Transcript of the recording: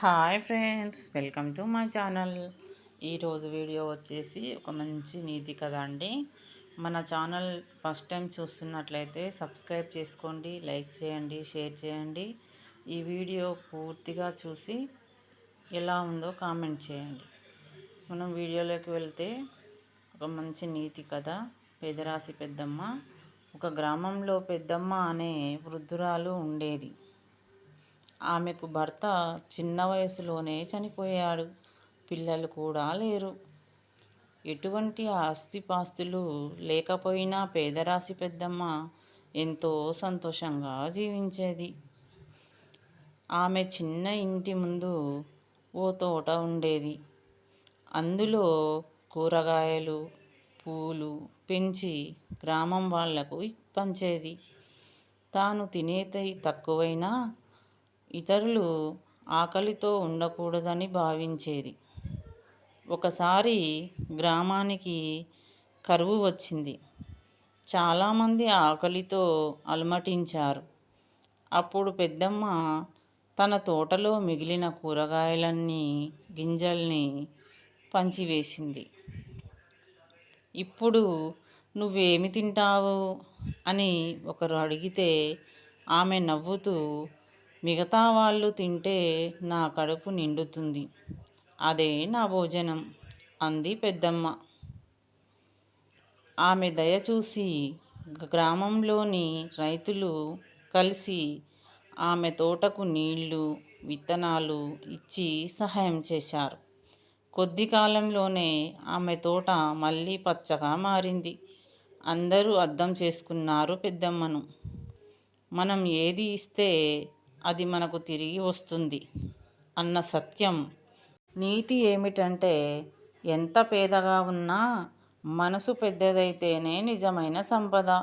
Hi friends welcome to my channel. ఈరోజు video వచ్చేసి ఒక మంచి నీతి కథ అండి. మన ఛానల్ ఫస్ట్ టైం చూస్తున్నట్లయితే సబ్స్క్రైబ్ చేసుకోండి లైక్ చేయండి షేర్ చేయండి. ఈ వీడియో పూర్తిగా చూసి ఎలా ఉందో కామెంట్ చేయండి. మనం వీడియోలోకి వెళ్తే ఒక మంచి నీతి కథ. పెదరాసి పెద్దమ్మ. ఒక గ్రామంలో పెద్దమ్మ అనే వృద్ధురాలు ఉండేది. ఆమెకు భర్త చిన్న వయసులోనే చనిపోయాడు. పిల్లలు కూడా లేరు. ఎటువంటి ఆస్తిపాస్తులు లేకపోయినా పేదరాశి పెద్దమ్మ ఎంతో సంతోషంగా జీవించేది. ఆమె చిన్న ఇంటి ముందు ఓ తోట ఉండేది. అందులో కూరగాయలు పూలు పెంచి గ్రామం వాళ్ళకు పంచేది. తాను తినేది తక్కువైనా ఇతరులు ఆకలితో ఉండకూడదని భావించేది. ఒకసారి గ్రామానికి కరువు వచ్చింది. చాలామంది ఆకలితో అలమటించారు. అప్పుడు పెద్దమ్మ తన తోటలో మిగిలిన కూరగాయలన్నీ గింజల్ని పంచివేసింది. ఇప్పుడు నువ్వేమి తింటావు? అని ఒకరు అడిగితే ఆమె నవ్వుతూ మిగతా వాళ్ళు తింటే నా కడుపు నిండుతుంది. అదే నా భోజనం అంది పెద్దమ్మ. ఆమె దయ చూసి గ్రామంలోని రైతులు కలిసి ఆమె తోటకు నీళ్ళు విత్తనాలు ఇచ్చి సహాయం చేశారు. కొద్ది కాలంలోనే ఆమె తోట మళ్ళీ పచ్చగా మారింది. అందరూ అర్థం చేసుకున్నారు పెద్దమ్మను. మనం ఏది ఇస్తే అది మనకు తిరిగి వస్తుంది అన్న సత్యం. నీతి ఏమిటంటే ఎంత పేదగా ఉన్నా మనసు పెద్దదైతేనే నిజమైన సంపద.